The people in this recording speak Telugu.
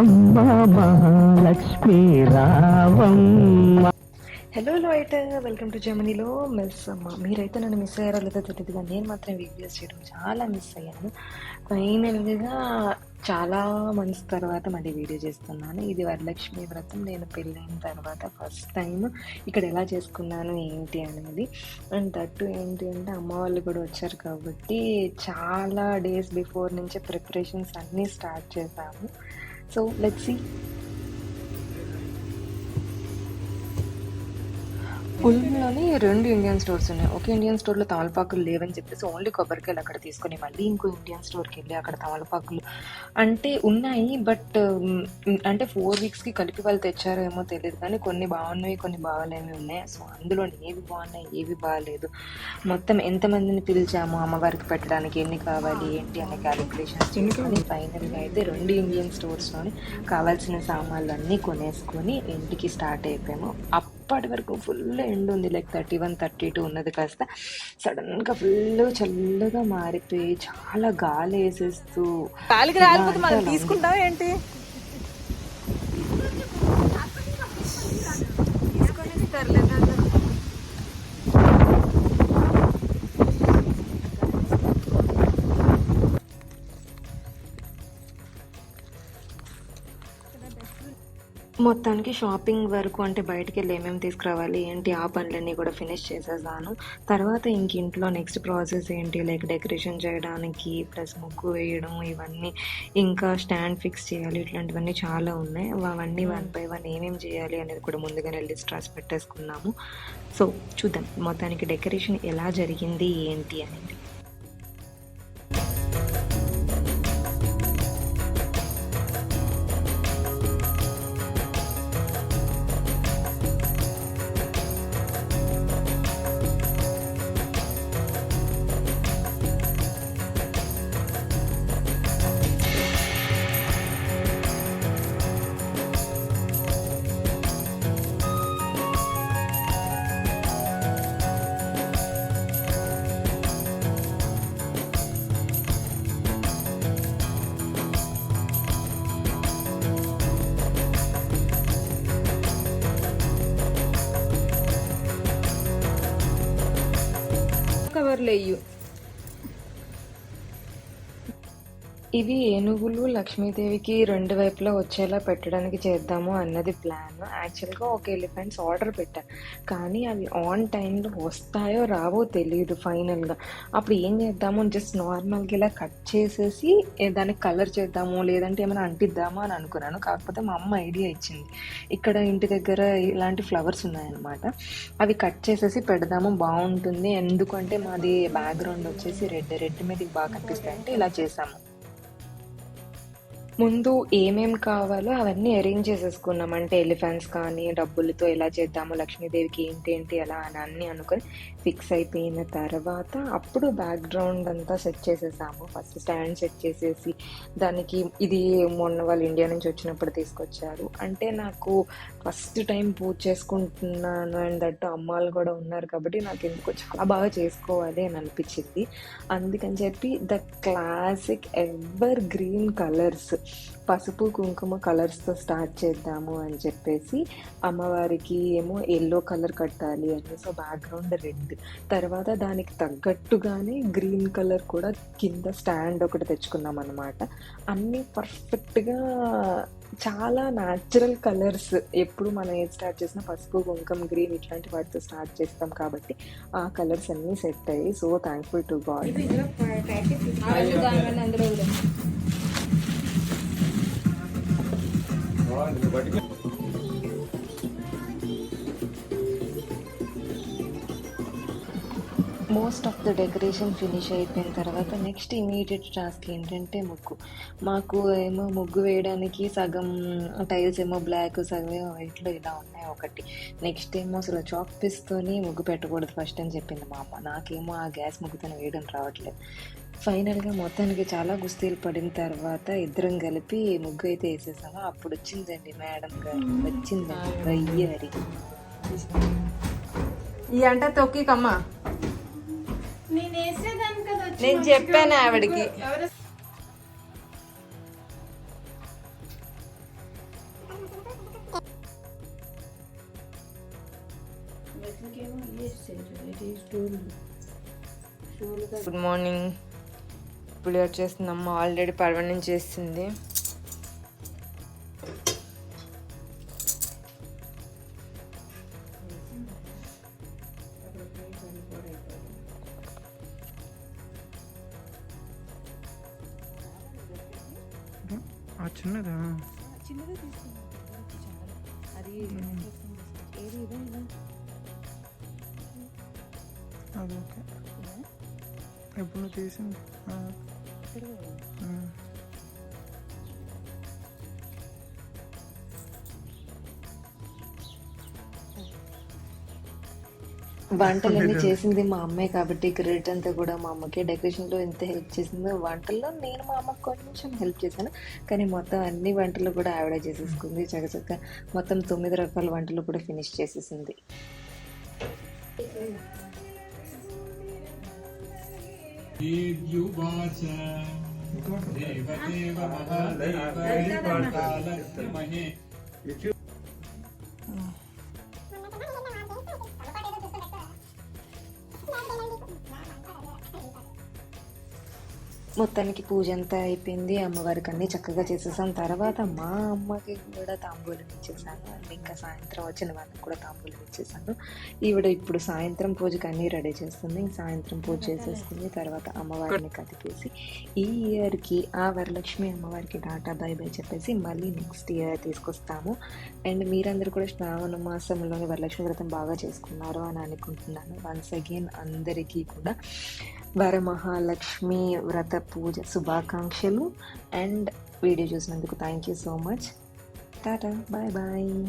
రావమ్మ మహాలక్ష్మి రావమ్మ హలో లాయిట్ వెల్కమ్ టు జర్మనీలో మిస్ అమ్మ మీరైతే నన్ను మిస్ అయ్యారో లేదో తెలియదు కానీ నేను మాత్రం వీడియోస్ చేయడం చాలా మిస్ అయ్యాను. ఫైనల్గా చాలా మంత్స్ తర్వాత మళ్ళీ వీడియో చేస్తున్నాను. ఇది వరలక్ష్మి వ్రతం. నేను పెళ్ళైన తర్వాత ఫస్ట్ టైం ఇక్కడ ఎలా చేసుకున్నాను ఏంటి అనేది అండ్ దట్టు ఏంటి అంటే అమ్మ వాళ్ళు కూడా వచ్చారు కాబట్టి చాలా డేస్ బిఫోర్ నుంచే ప్రిపరేషన్స్ అన్నీ స్టార్ట్ చేశాము. సో లెట్స్ సీ ఉల్లంలోని రెండు ఇండియన్ స్టోర్స్ ఉన్నాయి. ఒక ఇండియన్ స్టోర్లో తమలపాకులు లేవని చెప్పేసి ఓన్లీ కొబ్బరికాయలు అక్కడ తీసుకొని మళ్ళీ ఇంకో ఇండియన్ స్టోర్కి వెళ్ళి అక్కడ తమలపాకులు అంటే ఉన్నాయి బట్ అంటే ఫోర్ వీక్స్కి కలిపి వాళ్ళు తెచ్చారేమో తెలియదు. కానీ కొన్ని బాగున్నాయి కొన్ని బాగాలేవి ఉన్నాయి. సో అందులో ఏవి బాగున్నాయి ఏవి బాగాలేదు. మొత్తం ఎంతమందిని పిలిచాము అమ్మవారికి పెట్టడానికి ఎన్ని కావాలి ఏంటి అనే క్యాలిక్యులేషన్స్ చేసుకొని ఫైనల్గా అయితే రెండు ఇండియన్ స్టోర్స్లోని కావాల్సిన సామాన్లు అన్నీ కొనేసుకొని ఇంటికి స్టార్ట్ అయిపోయాము. అప్పటి వరకు ఫుల్ ఎండ్ ఉంది. Like thirty one thirty two ఉన్నది కాస్త. సడన్గా ఫుల్ చల్లగా మారిపోయి చాలా గాలి వేసేస్తూ తీసుకుంటాం ఏంటి? మొత్తానికి షాపింగ్ వరకు అంటే బయటికి వెళ్ళి ఏమేమి తీసుకురావాలి ఏంటి ఆ పనులన్నీ కూడా ఫినిష్ చేసేసాను. తర్వాత ఇంక ఇంట్లో నెక్స్ట్ ప్రాసెస్ ఏంటి? లైక్ డెకరేషన్ చేయడానికి ప్లస్ ముగ్గు వేయడం ఇవన్నీ ఇంకా స్టాండ్ ఫిక్స్ చేయాలి ఇట్లాంటివన్నీ చాలా ఉన్నాయి. అవన్నీ వన్ బై వన్ ఏమేమి చేయాలి అనేది కూడా ముందుగానే లిస్ట్ రాసి పెట్టేసుకున్నాము. సో చూద్దాం. మొత్తానికి డెకరేషన్ ఎలా జరిగింది ఏంటి అనేది. leído ఇవి ఏనుగులు లక్ష్మీదేవికి రెండు వైపులా వచ్చేలా పెట్టడానికి చేద్దాము అన్నది ప్లాన్ యాక్చువల్గా ఒక ఎలిఫెంట్స్ ఆర్డర్ పెట్టా. కానీ అవి ఆన్ టైంలో వస్తాయో రావో తెలియదు ఫైనల్గా అప్పుడు ఏం చేద్దాము? జస్ట్ నార్మల్గా ఇలా కట్ చేసేసి దానికి కలర్ చేద్దాము? లేదంటే ఏమైనా అంటిద్దామా అని అనుకున్నాను. కాకపోతే మా అమ్మ ఐడియా ఇచ్చింది. ఇక్కడ ఇంటి దగ్గర ఇలాంటి ఫ్లవర్స్ ఉన్నాయన్నమాట. అవి కట్ చేసేసి పెడదాము. బాగుంటుంది. ఎందుకంటే మాది బ్యాక్గ్రౌండ్ వచ్చేసి రెడ్. రెడ్ మీద బాగా కనిపిస్తాయి అంటే ఇలా చేసాము. ముందు ఏమేం కావాలో అవన్నీ అరేంజ్ చేసేసుకున్నాం. అంటే ఎలిఫెంట్స్ కానీ డబ్బులతో ఎలా చేద్దాము లక్ష్మీదేవికి ఏంటి ఏంటి ఎలా అని అన్ని అనుకొని ఫిక్స్ అయిపోయిన తర్వాత అప్పుడు బ్యాక్గ్రౌండ్ అంతా సెట్ చేసేసాము. ఫస్ట్ స్టాండ్ సెట్ చేసేసి దానికి ఇది మొన్న వాళ్ళు ఇండియా నుంచి వచ్చినప్పుడు తీసుకొచ్చారు. అంటే నాకు ఫస్ట్ టైం పూజ చేసుకుంటున్నాను అండ్ దట్టు అమ్మాలు కూడా ఉన్నారు కాబట్టి నాకు ఎందుకో చాలా బాగా చేసుకోవాలి అని అనిపించింది. అందుకని చెప్పి the classic evergreen colours పసుపు కుంకుమ కలర్స్తో స్టార్ట్ చేద్దాము అని చెప్పేసి అమ్మవారికి ఏమో ఎల్లో కలర్ కట్టాలి అని సో బ్యాక్గ్రౌండ్ రెడ్. తర్వాత దానికి తగ్గట్టుగానే గ్రీన్ కలర్ కూడా కింద స్టాండ్ ఒకటి తెచ్చుకున్నాం అనమాట అన్నీ పర్ఫెక్ట్గా చాలా న్యాచురల్ కలర్స్. ఎప్పుడు మనం ఏది స్టార్ట్ చేసినా పసుపు కుంకుమ గ్రీన్ ఇట్లాంటి వాటితో స్టార్ట్ చేస్తాం కాబట్టి ఆ కలర్స్ అన్నీ సెట్ అయ్యాయి so thankful to God most of the decoration finish అయిపోయిన తర్వాత నెక్స్ట్ ఇమీడియట్ టాస్క్ ఏంటంటే ముగ్గు. మాకు ఏమో ముగ్గు వేయడానికి సగం టైల్స్ ఏమో బ్లాక్ సగం ఏమో వైట్లో ఇలా ఉన్నాయి ఒకటి. నెక్స్ట్ ఏమో అసలు చాక్ పీస్తోని ముగ్గు పెట్టకూడదు ఫస్ట్ అని చెప్పింది మా అమ్మ. నాకేమో ఆ గ్యాస్ ముగ్గుతో వేయడం రావట్లేదు. ఫైనల్గా మొత్తానికి చాలా గుస్తీలు పడిన తర్వాత ఇద్దరం కలిపి ముగ్గు అయితే వేసేసామో? అప్పుడు వచ్చిందండి మేడం గారు. వచ్చిందండి. గయ్యారి ఈ అంట తొక్కికమ్మా. నేను చెప్పాను ఆవిడకి. గుడ్ మార్నింగ్ ఇప్పుడు వచ్చేసింది అమ్మ ఆల్రెడీ పర్వణం చేసింది. ఆ చిన్నదా? అది ఓకే. ఎప్పుడు తీసింది. వంటలన్నీ చేసింది మా అమ్మే కాబట్టి క్రెడిట్ అంతా కూడా మా అమ్మకే. డెకరేషన్లో ఎంత హెల్ప్ చేసిందో వంటల్లో నేను మా అమ్మకి కొంచెం హెల్ప్ చేశాను. కానీ మొత్తం అన్ని వంటలు కూడా ఆవిడ చేసేసుకుంది. చకచక్క మొత్తం తొమ్మిది రకాల వంటలు కూడా ఫినిష్ చేసేసింది. ईद्युवाच देवदेव महादेव कालज्ञमहे మొత్తానికి పూజ అంతా అయిపోయింది. అమ్మవారికి అన్ని చక్కగా చేసేసాం. తర్వాత మా అమ్మకి కూడా తాంబూలం ఇచ్చేసాను. అండ్ ఇంకా సాయంత్రం వచ్చిన వాళ్ళకి కూడా తాంబూలం ఇచ్చేసాను. ఈవిడ ఇప్పుడు సాయంత్రం పూజకి అన్ని రెడీ చేస్తుంది. ఇంక సాయంత్రం పూజ చేసేస్తుంది తర్వాత అమ్మవారిని కదిపేసి ఈ ఇయర్కి ఆ వరలక్ష్మి అమ్మవారికి టాటా బై బై చెప్పేసి మళ్ళీ నెక్స్ట్ ఇయర్ తీసుకొస్తాము. అండ్ మీరందరూ కూడా శ్రావణ మాసంలోని వరలక్ష్మి వ్రతం బాగా చేసుకున్నారు అని అనుకుంటున్నాను. వన్స్ అగైన్ అందరికీ కూడా. వరమహాలక్ష్మి వ్రత పూజ శుభాకాంక్షలు. అండ్ వీడియో చూసినందుకు thank you so much tata bye bye